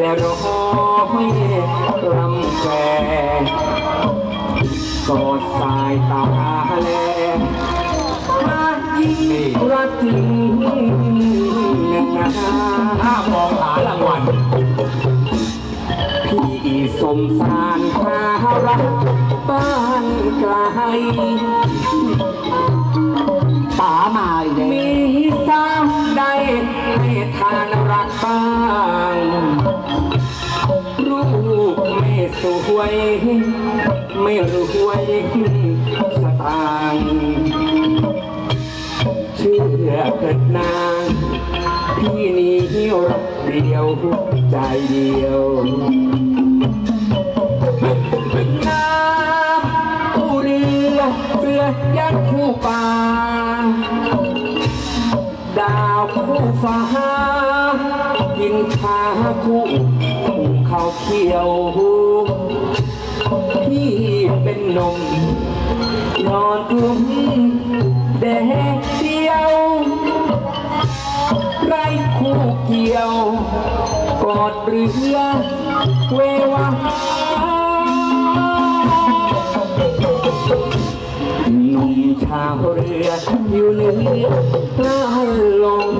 และร้อยรำแกสอดสายตาแลมายิ่งรักจริงนะถ้ามองหารางวัลพี่สมสารหารักบ้านไกลป๋ามาอีกแล้วมีสาวใดให้ทาน ไม่สวย ไม่รวยสตางค์เชื่อเกิดนางพี่นี้รักเดียวใจเดียวน้ำผู้เรือเสือยักษ์คู่ป่าดาวคู่ฟ้ากินขาคู่เขาวเขียว นมนอนกลุ้มแดดเดียวไรคู่เกี่ยว กอดเรือเววาหนุ่มชาวเรืออยู่เหนือใต้ลม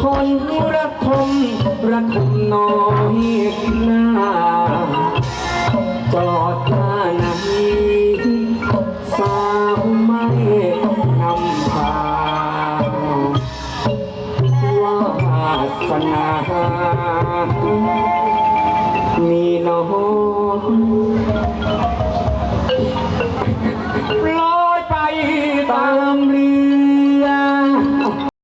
ทนระทมระทมน้อยหน้า สนามีน้อง